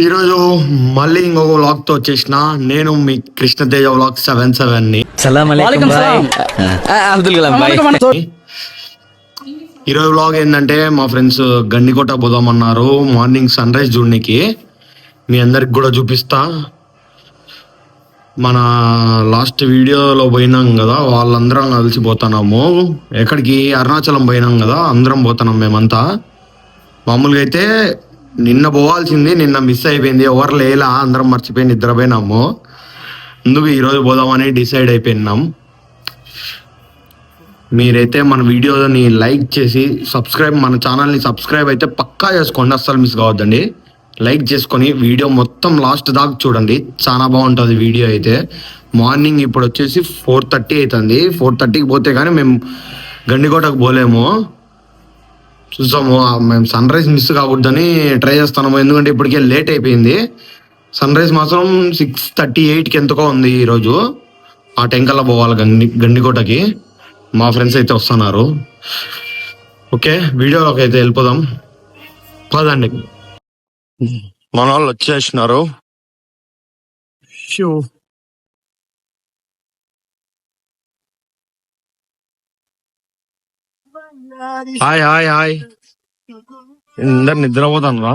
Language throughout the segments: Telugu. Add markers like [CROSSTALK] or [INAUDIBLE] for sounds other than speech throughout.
ఈరోజు మళ్ళీ ఇంకొక వ్లాగ్తో వచ్చేసిన నేను మీ కృష్ణతేజ వ్లాగ్ సెవెన్ సెవెన్ని. అబ్దుల్ కలాం బాయ్. ఈరోజు వ్లాగ్ ఏంటంటే మా ఫ్రెండ్స్ గండికోట పోదామన్నారు. మార్నింగ్ సన్ రైజ్ చూడనికి. మీ అందరికి కూడా చూపిస్తా. మన లాస్ట్ వీడియోలో పోయినాం కదా వాళ్ళందరం కలిసి పోతున్నాము ఎక్కడికి? అరుణాచలం పోయినాం కదా అందరం పోతున్నాం మేమంతా. మామూలుగా అయితే నిన్న పోవాల్సింది నిన్న మిస్ అయిపోయింది ఎవరు లేలా అందరం మర్చిపోయి నిద్రపోయినాము. ముందుకు ఈరోజు పోదామని డిసైడ్ అయిపోయినాం. మీరైతే మన వీడియోని లైక్ చేసి సబ్స్క్రైబ్ మన ఛానల్ని సబ్స్క్రైబ్ అయితే పక్కా చేసుకోండి అస్సలు మిస్ కావద్దండి. లైక్ చేసుకొని వీడియో మొత్తం లాస్ట్ దాకా చూడండి. చాలా బాగుంటుంది వీడియో అయితే. మార్నింగ్ ఇప్పుడు వచ్చేసి ఫోర్ థర్టీ అవుతుంది. ఫోర్ థర్టీకి పోతే కానీ మేము గండికోటకు పోలేము. చూసాము మేము సన్ రైజ్ మిస్ కాకూడదని ట్రై చేస్తున్నాము. ఎందుకంటే ఇప్పటికే లేట్ అయిపోయింది. సన్ రైజ్ మాత్రం సిక్స్ థర్టీ ఎయిట్కి ఎంతకో ఉంది ఈరోజు ఆ టెంకల్లో పోవాలి గండి గండికోటకి మా ఫ్రెండ్స్ అయితే వస్తున్నారు. ఓకే వీడియోలోకి అయితే వెళ్ళిపోదాం. పదండి. మన వాళ్ళు వచ్చేసినారు. Hi hi hi. అందరు నిద్రపోతాను రా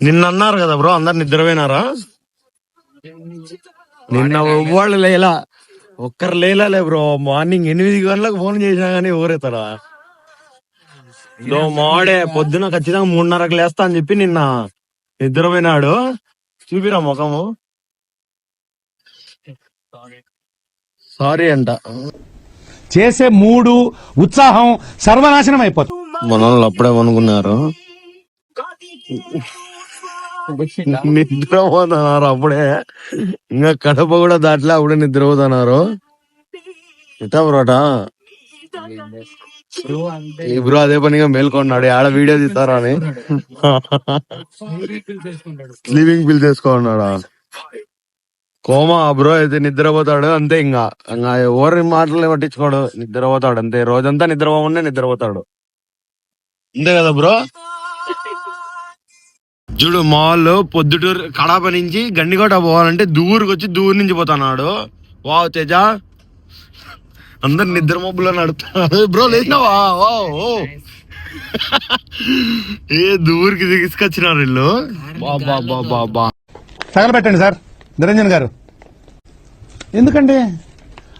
నిన్న అన్నారు కదా బ్రో అందరు నిద్రపోయినారా? నిన్న ఎవ్వళ్ళు లేలా ఒక్కరు లేలాలే బ్రో. మార్నింగ్ ఎనిమిది గంటలకు ఫోన్ చేసినా గానీ ఊరేతారా దో మాడే పొద్దున ఖచ్చితంగా మూడున్నరకు లేస్తా అని చెప్పి నిన్న నిద్రపోయినాడు. చూపిరా ముఖము. సారీ అంట. చేసే మూడు ఉత్సాహం సర్వనాశనం అయిపోతుంది. మన వాళ్ళు అప్పుడే అనుకున్నారు. నిద్రపోతున్నారు అప్పుడే. ఇంకా కడప కూడా దాంట్లో అప్పుడే నిద్రపోతున్నారు. ఇటా బ్రోట బ్రో అదే పనిగా మేల్కొన్నాడు. ఆడ వీడియో తీస్తారా అని? స్లీపింగ్ పిల్ చేసుకున్నాడా? కోమా బ్రో అయితే నిద్రపోతాడు. అంతే ఇంకా ఇంకా ఎవరి మాటలు పట్టించుకోడు. నిద్రపోతాడు అంతే. రోజంతా నిద్రపోమనే నిద్రపోతాడు. అంతే కదా బ్రో? [LAUGHS] చూడు మాల్ పొద్దుటూరు కడాప నుంచి గండికోట పోవాలంటే దూరుకు వచ్చి దూరు నుంచి పోతున్నాడు. వావ్ తేజ. అందరు నిద్ర మబ్బులో నడుపుతున్నాడు బ్రో లేచినావా? వావ్, ఓ. [LAUGHS] ఏ దూరికి తీసుకొచ్చినారు వీళ్ళు? బాబా బాబా బా తగలబెట్టండి సార్. నిరంజన్ గారు. ఎందుకండి?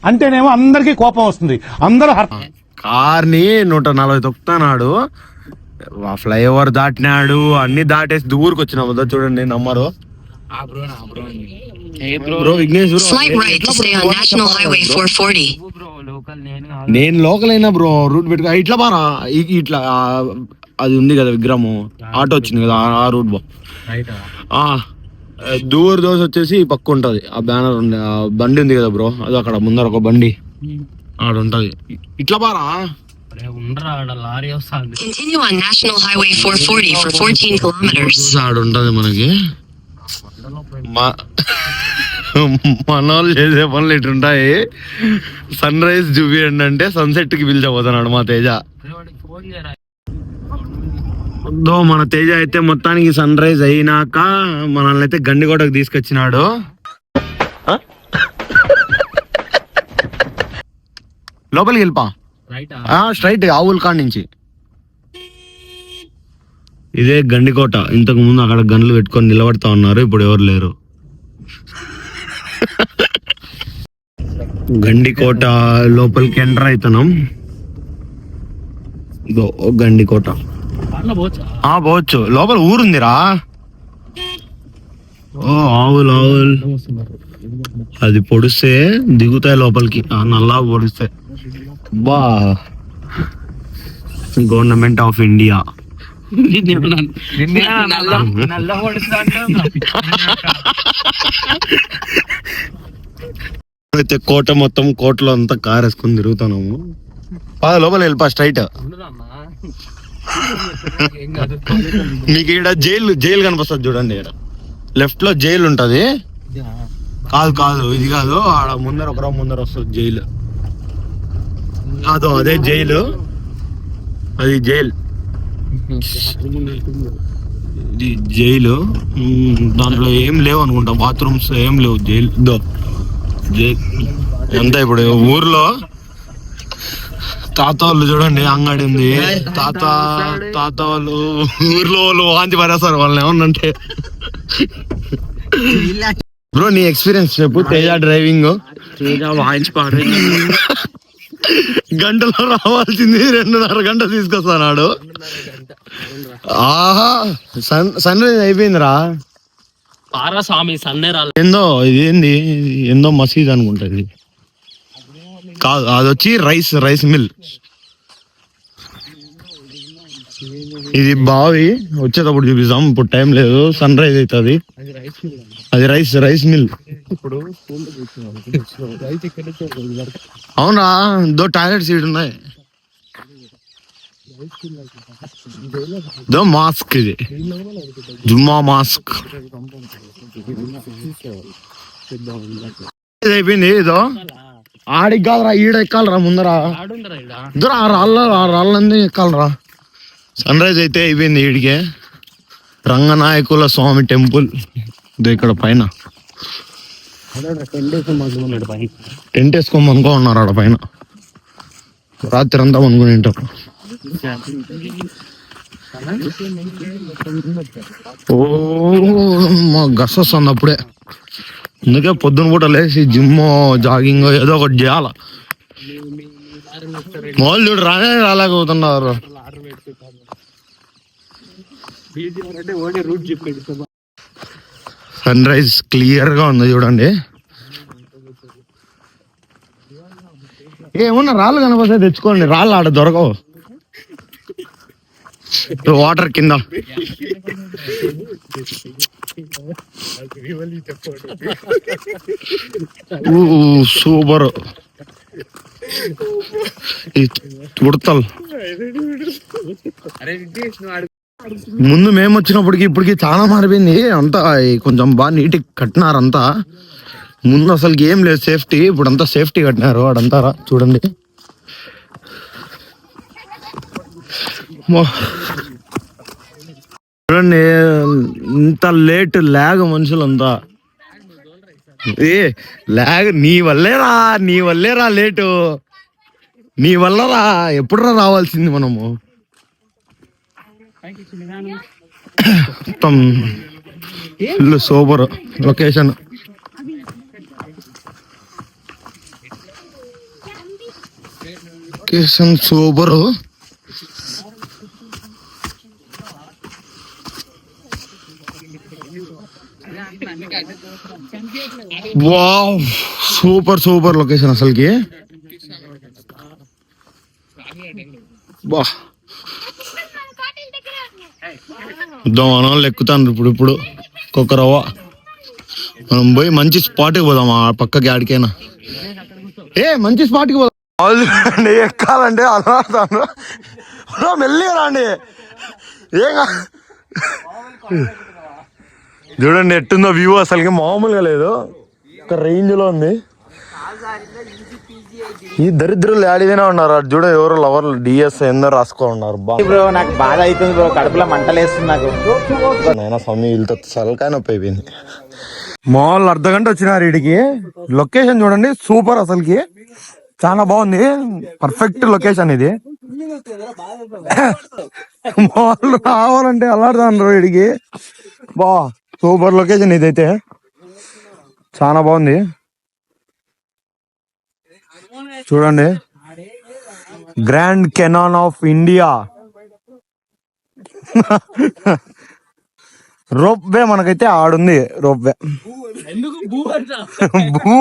అంటేనేమో అందరికీ కోపం వస్తుంది. అందరూ కార్ని నూట నలభై తొక్కుతున్నాడు ఫ్లైఓవర్ దాటినాడు అన్ని దాటేసి దూరికి వచ్చిన వద్ద చూడండి నమ్మరు. Bro Vignesh bro. Slight right to stay on National Highway 440. నేను లోకల్ అయినా బ్రో రూట్ పెట్టుకో. ఇట్లా బారా? ఇట్లా అది ఉంది కదా విగ్రహము. ఆటో వచ్చింది కదా ఆ- రూట్ బా. ఆ, దూర్ దోశ వచ్చేసి పక్క ఉంటది ఆ బ్యానర్ ఉంది ఆ బండి ఉంది కదా బ్రో అది అక్కడ ముందర ఒక బండి. ఆడ ఉంటది. ఇట్లా బారా Continue on National Highway 440 for 14 kilometers. ఆడ ఉంటది మనకి. మా- మన వాళ్ళు చేసే పనులు ఇటుంటాయి సన్ రైజ్ చూపియండి అంటే సన్సెట్కి పిలిచబోతున్నాడు మా తేజ. దో మన తేజ అయితే మొత్తానికి సన్ రైజ్ అయినాక మనల్ని అయితే గండికోటకు తీసుకొచ్చినాడు. లోపలికి వెళ్ళిపా. స్ట్రైట్ ఆవుల కాడ నుంచి. ఇదే గండికోట. ఇంతకు ముందు అక్కడ గన్లు పెట్టుకొని నిలబడతా ఉన్నారు ఇప్పుడు ఎవరు లేరు. గండికోట లోపలికి ఎంటర్ అవుతున్నాం ఇదో గండికోట. ఆ పోవచ్చు. లోపల ఊరుందిరా. ఓ ఆవులు ఆవులు. అది పొడిస్తే దిగుతాయి లోపలికి. ఆ నల్లా పొడిస్తే బా గవర్నమెంట్ ఆఫ్ ఇండియా అయితే కోట మొత్తం కోటలో అంతా కార్ వేసుకొని తిరుగుతున్నాము. పద లోపల వెళ్ళిపా స్ట్రైట్. మీకు ఇక్కడ జైలు జైలు కనిపిస్తుంది చూడండి ఇక్కడ లెఫ్ట్లో జైలు ఉంటది. కాదు కాదు ఇది కాదు. ఆడ ముందర ఒక ముందర వస్తుంది జైలు. కాదు అదే జైలు. అది జైలు. ఇది జైలు. దాంట్లో ఏం లేవు అనుకుంటా. బాత్రూమ్స్ ఏం లేవు. Jail jail. జై ఎంత ఇప్పుడు ఊర్లో తాత వాళ్ళు చూడండి అంగడి ఉంది తాత తాత వాళ్ళు ఊర్లో వాళ్ళు వాంతి పడేస్తారు వాళ్ళని ఏమన్నంటే. బ్రో నీ ఎక్స్పీరియన్స్ చెప్పు తేజ డ్రైవింగ్. వాయించి పాడు. గంటలో రావాల్సింది రెండున్నర గంట తీసుకొస్తాడు ఆహా సన్ సన్ రైజ్ అయిపోయిందిరా. పారా స్వామి సన్నే రాలే. ఏందో ఇదేంది? ఏందో మసీద్ అనుకుంటా ఇది. కాదు అది వచ్చి రైస్ రైస్ మిల్. ఇది బావి వచ్చేటప్పుడు చూపిస్తాం ఇప్పుడు టైం లేదు సన్ రైజ్ అవుతుంది. అది రైస్ రైస్ మిల్. అవునా? దో టాయిలెట్ సీట్ ఉన్నాయి. దో మాస్క్ ఇది. జుమ్మా మాస్క్. ఇది అయిపోయింది ఇదో. ఆడికి కాదురా ఈడ ఎక్కాలరా ముందరా. ఇద్దరు ఆ రాళ్ళ ఆ రాళ్ళన్నీ ఎక్కాలరా. సన్ రైజ్ అయితే అయిపోయింది ఈడికే. రంగనాయకుల స్వామి టెంపుల్. ఇదో ఇక్కడ పైన. టెంట్ వేసుకోమని అనుకో ఉన్నారు ఆడ పైన. రాత్రి అంతా అనుకుని ఉంటారు ఓ మా గస్ అప్పుడే. అందుకే పొద్దున పూట లేచి జిమ్ జాగింగ్ ఏదో ఒకటి చేయాల. మామూలు చూడు రానే రాలేకపోతున్నారు. సన్ రైజ్ క్లియర్గా ఉంది చూడండి. ఏమన్నా రాళ్ళు కనపడితే తెచ్చుకోండి రాళ్ళు ఆడ దొరకవు. వాటర్ కింద. సూపర్. ఉడతల్. ముందు మేము వచ్చినప్పటికి ఇప్పటికి చాలా మారిపోయింది. అంతా కొంచెం బాగా నీట్ కట్టినారు అంతా ముందు అసలు ఏం లేదు సేఫ్టీ. ఇప్పుడు అంతా సేఫ్టీ కట్టినారు అడంతా చూడండి. చూడండి ఇంత లేట్ లేగ మనుషులంతా. ఏ లేగ నీ వల్లేరా నీ వల్లేరా లేటు? నీ వల్లరా ఎప్పుడురా రావాల్సింది మనము? మొత్తం ఇల్లు super location. Location super wow super super location అసలుకి. బా దోమనాలు ఎక్కుతాను ఇప్పుడు ఇప్పుడు. కుక్కరవ్వ మనం పోయి మంచి స్పాట్కి పోదాం ఆ పక్కకి ఆడికైనా ఏ మంచి స్పాట్కి పోదాం. అండి ఎక్కాలంటే అలవాడుతాను మెల్లిగా రండి. ఏం చూడండి ఎట్టుందో వ్యూ అసలుకి మామూలుగా లేదు. ఒక రేంజ్లో ఉంది. ఈ దరిద్రులు ఆడిదేనే ఉన్నారు. అటు చూడ ఎవరు లవర్ డిఎస్ ఎందో రాసుకో ఉన్నారు. బ్రో నాకు బాధ అవుతుంది బ్రో కడుపులో మంటలేస్తుంది నాకు. నైనా స్వామి వీళ్ళతో సలకాయ నొప్పి అయిపోయింది. మాల్ అర్ధ గంట వచ్చినారు వీడికి లొకేషన్ చూడండి సూపర్ అసలుకి. చాలా బాగుంది. పర్ఫెక్ట్ లొకేషన్ ఇది. మాల్ రావాలంటే అల్లాడుతాను వీడికి బా. సూపర్ లొకేషన్ ఇదైతే. చాలా బాగుంది. చూడండి. Grand canyon of India. Rope way మనకైతే ఆడుంది రోప్ వే భూ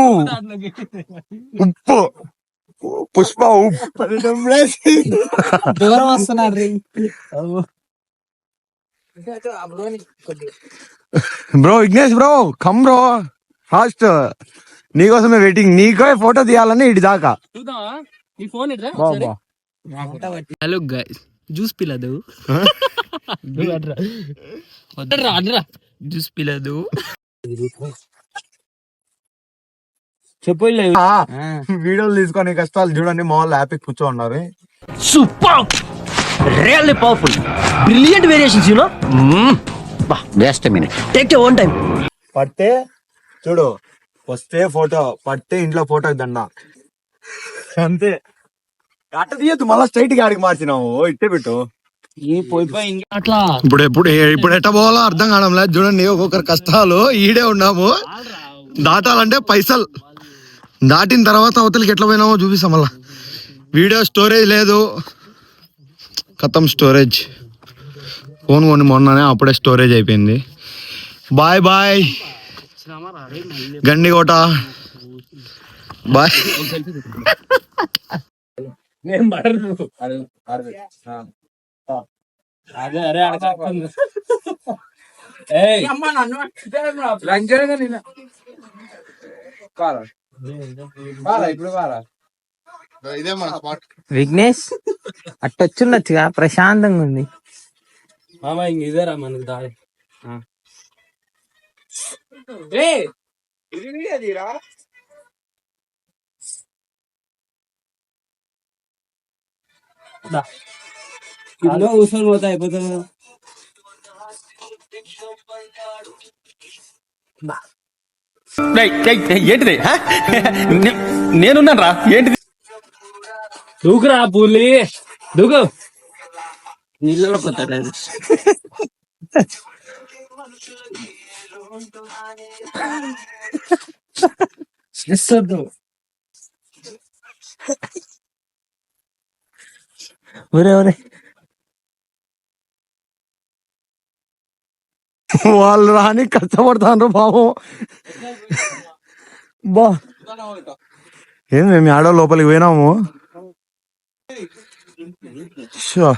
ఉప్పు. పుష్ప ఉప్పు. దూరం bro Vignesh bro come bro fast నీకోసమే వెయిటింగ్ నీకే ఫోటో తీయాలని ఇటు దాకా. హలో గైస్ జ్యూస్ పిలదు అడ్రా జ్యూస్ పిలదు చెప్పు ఆ, వీడియోలు తీసుకొని కష్టాలు చూడండి. మా వాళ్ళు హ్యాపీ కూర్చో ఉన్నారు. Super really powerful brilliant variations you know just minute take your own time పడితే చూడు వస్తే ఫోటో పడితే ఇంట్లో ఫోటో దండ అంతే. అట్ట తీయద్దు మళ్ళా స్ట్రైట్గా ఆడికి మార్చినావు. ఇట్టే పెట్టు. అట్లా. ఇప్పుడు ఎప్పుడు ఇప్పుడు ఎట్ట పోవాలో అర్థం కావడం లేదు. చూడండి ఒక్కొక్కరు కష్టాలు ఈడే ఉన్నాము. దాటాలంటే పైసలు. దాటిన తర్వాత అవతలకి ఎట్లా పోయినామో చూపిస్తాం మళ్ళా. వీడియో స్టోరేజ్ లేదు. కథం స్టోరేజ్ ఫోన్ కొని మొన్ననే అప్పుడే స్టోరేజ్ అయిపోయింది. Bye bye. Gandikota bye. Vignesh అట్టొచ్చుండొచ్చుగా ప్రశాంతంగా ఉంది మామ ఇంక ఇదేరా మనకి దారి. కూర్చొని పోతా అయిపోతుంది. ఏంటిది? నేనున్నాను రా ఏంటిది? దూకురా పులి దూకు. నీళ్ళలో పోతాడు అది. ఒరే ఒరే. వాళ్ళు రాని కష్టపడతాను బాబు బా. ఏం మేము ఆడో లోపలికి పోయినాము? షో.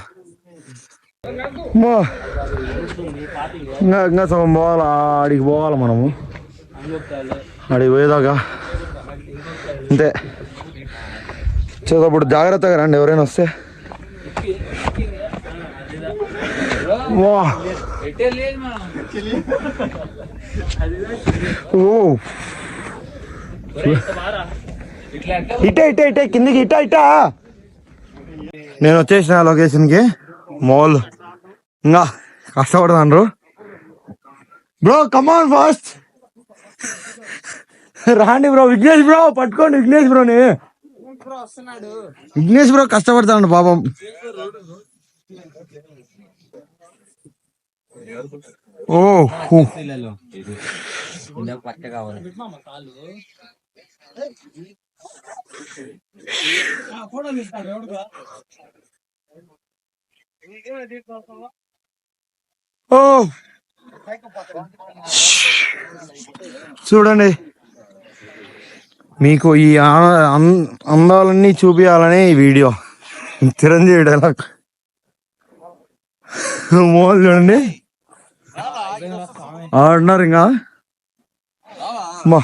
ఇంకా ఇంకా సగం పోవాలా? ఆడికి పోవాలి మనము? ఆడికి పోయేదాకా? అంతే. చేసేటప్పుడు జాగ్రత్తగా రండి ఎవరైనా వస్తే. వా ఓ. ఇటే ఇటే ఇటే కిందికి ఇట ఇట. నేను వచ్చేసిన లొకేషన్కి మాల్ ఇంకా కష్టపడతాను బ్రో కమాన్ ఫాస్ట్ రాండి బ్రో విఘ్నేష్ బ్రో పట్టుకోండి విఘ్నేష్ బ్రోని విఘ్నేష్ బ్రో కష్టపడతాడు పాపం. ఓ హూ. ఓ. చూడండి. మీకు ఈ అందాలన్నీ చూపించాలని ఈ వీడియో. చిరంజీవి డైలాగ్. మోల్ చూడండి. ఆడున్నారు ఇంకా? మా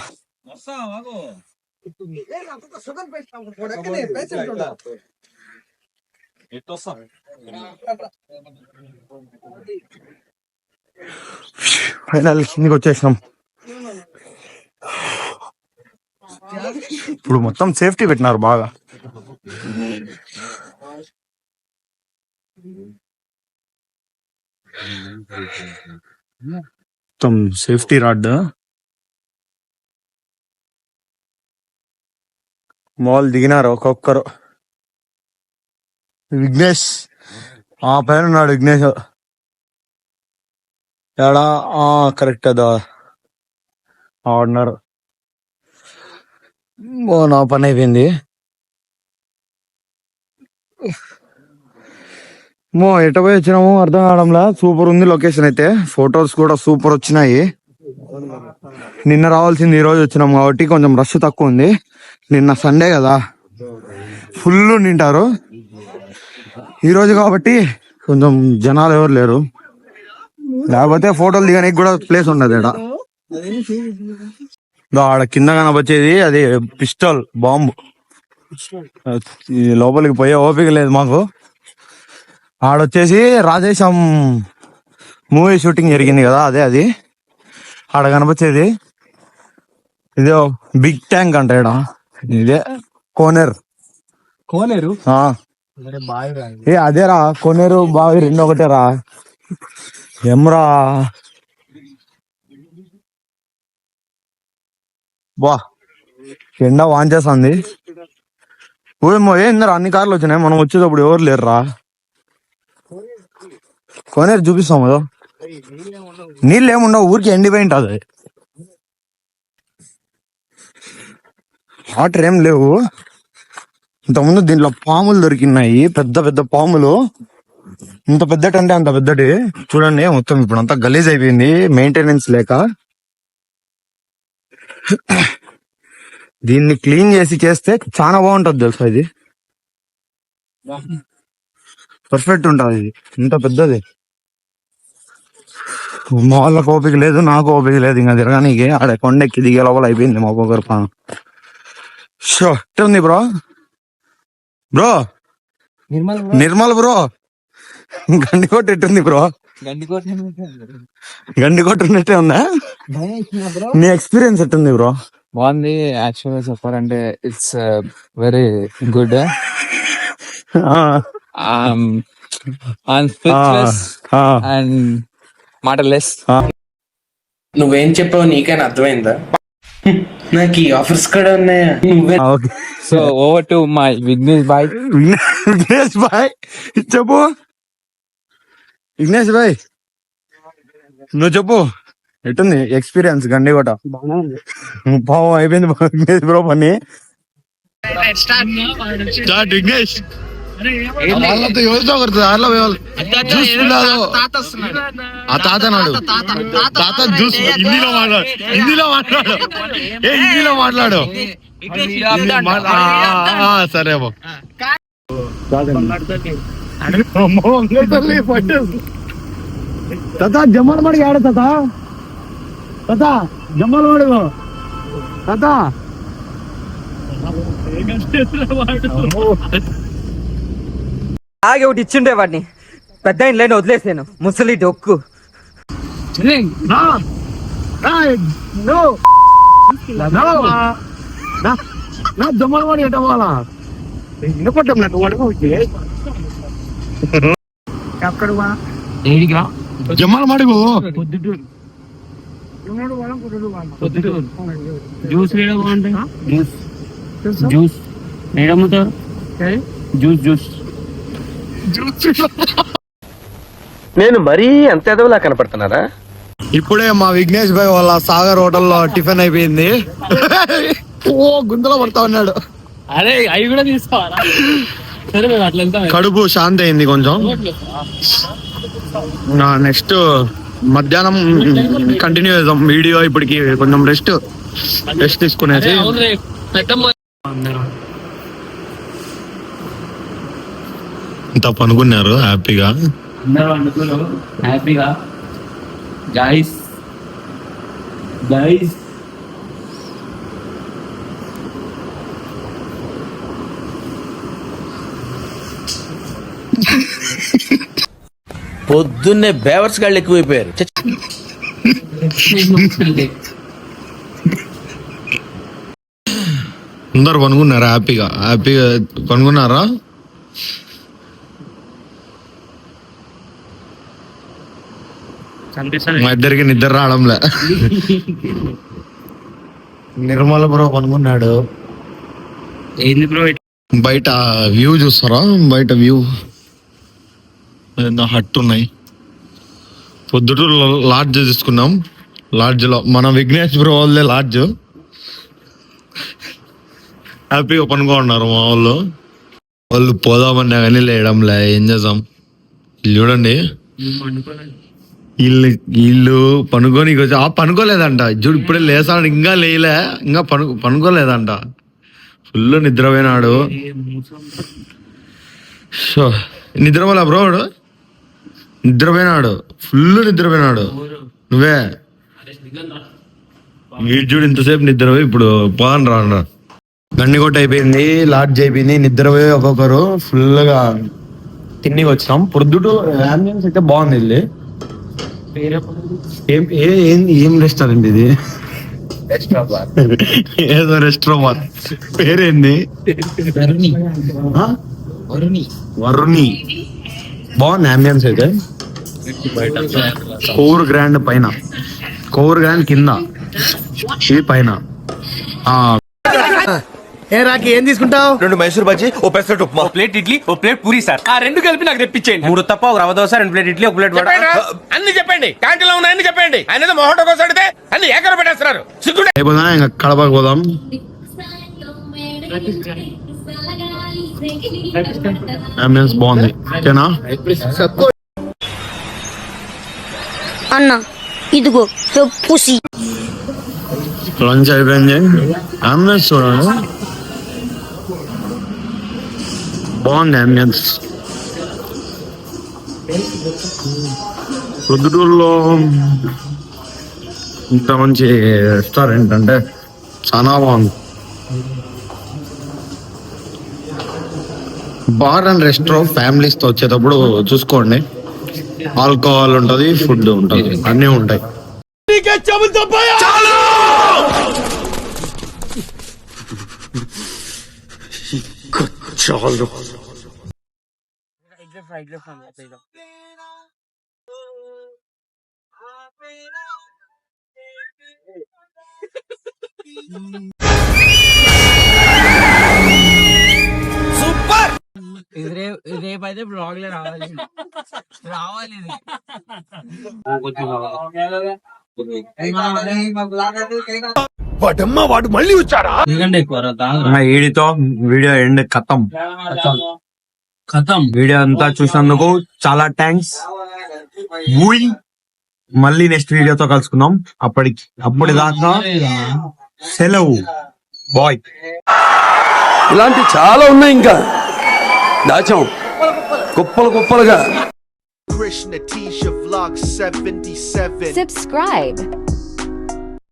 ఫైనల్ కిందికి వచ్చేసినాం. ఇప్పుడు మొత్తం సేఫ్టీ పెట్టినారు బాగా. మొత్తం సేఫ్టీ రాడ్. మాల్ దిగినారు ఒక్కొక్కరు. విఘ్నేష్ ఆ పైన ఉన్నాడు విఘ్నేష్. ఎడా ఆ కరెక్ట్ అదా ఆర్డర్ ఓ నా పని అయిపోయింది మో ఎటపోయి వచ్చినాము అర్థం కావడంలా సూపర్ ఉంది లొకేషన్ అయితే ఫొటోస్ కూడా సూపర్ వచ్చినాయి నిన్న రావాల్సింది ఈ రోజు వచ్చినాం కాబట్టి కొంచెం రష్ తక్కువ ఉంది నిన్న సండే కదా ఫుల్ నింటారు ఈ రోజు కాబట్టి కొంచెం జనాలు ఎవరు లేరు లేకపోతే ఫోటోలు దిగడానికి కూడా ప్లేస్ ఉండదు ఇక్కడ ఆడ కింద కనబచ్చేది అది పిస్టల్ బాంబు. లోపలికి పోయే ఓపిక లేదు మాకు. ఆడొచ్చేసి రాజేశం మూవీ షూటింగ్ జరిగింది కదా అదే అది. ఆడ కనపచ్చేది. ఇదే బిగ్ ట్యాంక్ అంట ఈడ. ఇదే కోనేరు. కోనేరు? ఆ. ఏ అదేరా కోనేరు బావి రెండు ఒకటేరా ఎమ్రా బా. ఎండ వాన్ చేస్తుంది ఓమో ఏందిరా అన్ని కార్లు వచ్చినాయి. మనం వచ్చేటప్పుడు ఎవరు లేరురా? కొనే చూపిస్తాం కదా నీళ్ళు ఏముండవు ఊరికి ఎండిపోయి ఉంటుంది వాటర్ ఏం లేవు. ఇంతకుముందు దీంట్లో పాములు దొరికినాయి. పెద్ద పెద్ద పాములు. ఇంత పెద్దటి అంటే అంత పెద్దటి. చూడండి మొత్తం ఇప్పుడు అంతా గలీజ్ అయిపోయింది. మెయింటెనెన్స్ లేక. దీన్ని క్లీన్ చేసి చేస్తే చాలా బాగుంటది తెలుసా ఇది? పర్ఫెక్ట్ ఉంటది ఇది. ఇంత పెద్దది. మా వాళ్ళకి ఓపిక లేదు నాకు ఓపిక లేదు. ఇంకా తిరగానికి ఆడ కొండెక్కి దిగే లోపల అయిపోయింది మా పొగరు పానం. షో ఉంది bro? Bro? Nirmal Nirmal bro? Gandikota ఎట్టుంది బ్రో. గండికోట గండికోట ఉన్నట్టే ఉందా? బ్రో? నీ ఎక్స్పీరియన్స్ ఎట్టుంది బ్రో? బాగుంది యాక్చువల్గా చెప్పాలంటే ఇట్స్ వెరీ గుడ్ అండ్ మాటలెస్ నువ్వేం చెప్పావు నీకైనా అర్థమైందా? నాకు ఈ ఆఫర్స్ కూడా ఉన్నాయా? నువ్వే so over to my Vignesh bhai Vignesh bhai చెప్పు. విఘ్నేష్ బాయ్ నువ్వు చెప్పు. ఎట్టుంది? ఎక్స్పీరియన్స్ గండికోట పావం అయిపోయింది విఘ్నేష్ బ్రో పని. స్టార్ట్ విఘ్నేష్ వాళ్ళతో ఎవరితో దారిలో. ఆ తాత నాడు. తాత జ్యూస్ హిందీలో మాట్లాడు. హిందీలో మాట్లాడు. ఏ హిందీలో మాట్లాడు? మా- అమ్మో తాత జమ్మల మడికి ఆడ తాత. తాత జమ్మల మడుగు. తాత. ఆగి ఒకటి ఇచ్చిండే వాడిని. పెద్ద ఇంట్లోనే వదిలేసాను. ముసలి డొక్కు. నా మడి ఎట్ట పోవాలా? వినపడ్డం నాకు వాడుకో జమ్మల మడుగు. జ్యూస్ వేయడం బాగుంటాయి? జ్యూస్. జ్యూస్? జ్యూస్. నేను మరీ అంత ఎదవలా కనపడుతున్నారా ఇప్పుడే మా విఘ్నేష్ భాయ్ వాళ్ళ సాగర్ హోటల్లో టిఫిన్ అయిపోయింది. ఓ గుంతలో పడతా ఉన్నాడు. అరే అవి కూడా తీసుకోవాలా? కడుపు శాంతి అయింది కొంచెం. నెక్స్ట్ మధ్యాహ్నం కంటిన్యూ చేద్దాం వీడియో ఇప్పటికి కొంచెం రెస్ట్ రెస్ట్ తీసుకునేసి. ఇంత పనుకున్నారు హ్యాపీగా? అందరూ హ్యాపీగా. గైస్ గైస్ పొద్దున్నే బేవర్స్ గాళ్ళు ఎక్కువైపోయారు. అందరు పనుకున్నారు హ్యాపీగా? హ్యాపీగా కనిపిస్తుంది మా ఇద్దరికి నిద్ర రావడంలే. నిర్మల బ్రో ఏంది బ్రో బయట వ్యూ చూస్తారా? బయట వ్యూ. ఏదో హట్ ఉన్నాయి. పొద్దుటూరు లాడ్జ్ తీసుకున్నాం. లాడ్జ్లో మన విఘ్నేష్ బ్రో వాళ్ళే లాడ్జ్. హ్యాపీగా పనుకోన్నారు మా వాళ్ళు. వాళ్ళు పోదామన్నా కానీ లేయడంలే ఏం చేద్దాం. చూడండి. వీళ్ళు వీళ్ళు పనుకొని ఆ పనుకోలేదంట. చూడు ఇప్పుడే లేసాడు ఇంకా లేలే ఇంకా పను పనుకోలేదంట. ఫుల్ నిద్రపోయినాడు. షో నిద్రపోలే బ్రో వాడు? నిద్రపోయినాడు. ఫుల్ నిద్రపోయినాడు. నువ్వే? వీడు చూడు ఇంతసేపు నిద్రపోయి ఇప్పుడు పోదాం రా గండికోట అయిపోయింది లాడ్జ్ అయిపోయింది నిద్రపోయి ఒక్కొక్కరు ఫుల్గా తిండికి వచ్చినాం. పొద్దుటూ అంబియన్స్ అయితే బాగుంది ఇల్లు. ఏం ఏ ఏం రెస్టారెంట్ ఇది ఏదో రెస్టారెంట్ పేరేంది? ఆ? వరుణి. బాగుంది అంబియన్స్ అయితే? కోర్ గ్రాండ్ పైన. కోర్ గ్రాండ్ కింద. ఇది పైన. ఆ, రెండు మైసూర్ బజ్జీ ఓ పెసరట్ ఉప్మా. ప్లేట్ ఇడ్లీ ఓ ప్లేట్ పూరి సార్. ఆ రెండు కలిపి నాకు తెప్పించేయండి. మూడు తప్ప ఒక రవ దోశ రెండు ప్లేట్ ఇడ్లీ ఒక ప్లేట్ వడ. అన్ని చెప్పండి. క్యాంటీన్లో ఉన్న అన్ని చెప్పండి. ఆయన ఏదో మొహటో కోసం అడిగితే అన్ని ఏకర పెట్టేస్తున్నారు. సిగ్గుండే. ఇంకా కడపకు పోదాం. అంబియన్స్ బాగుంది ఓకేనా అన్న ఇదిగో చెప్పుసి లంచ్ అయిపోయింది అంబియన్స్ చూడండి. బాగుంది అంబియన్స్ ప్రొద్దుటూరులో ఇంత మంచి రెస్టారెంట్ అంటే చాలా బాగుంది. బార్ అండ్ రెస్టారెంట్ ఫ్యామిలీస్తో వచ్చేటప్పుడు చూసుకోండి. ఆల్కహాల్ ఉంటది ఫుడ్ ఉంటది అన్నీ ఉంటాయి. ఇది అయితే బ్లాగ్లో రావాలి. రావాలి వాడు మళ్ళీ వచ్చారా ఎందుకంటే ఎక్కువ వీడితో వీడియో ఎండ్ కథం కథం వీడియో అంతా చూసినందుకు చాలా థ్యాంక్స్ మళ్ళీ నెక్స్ట్ వీడియోతో కలుసుకుందాం. అప్పటికి అప్పటి దాకా సెలవు. బాయ్ ఇలాంటి చాలా ఉన్నాయి ఇంకా. దాచాం. కుప్పలు కుప్పలుగా Krishna Tisha Vlog 77. Subscribe.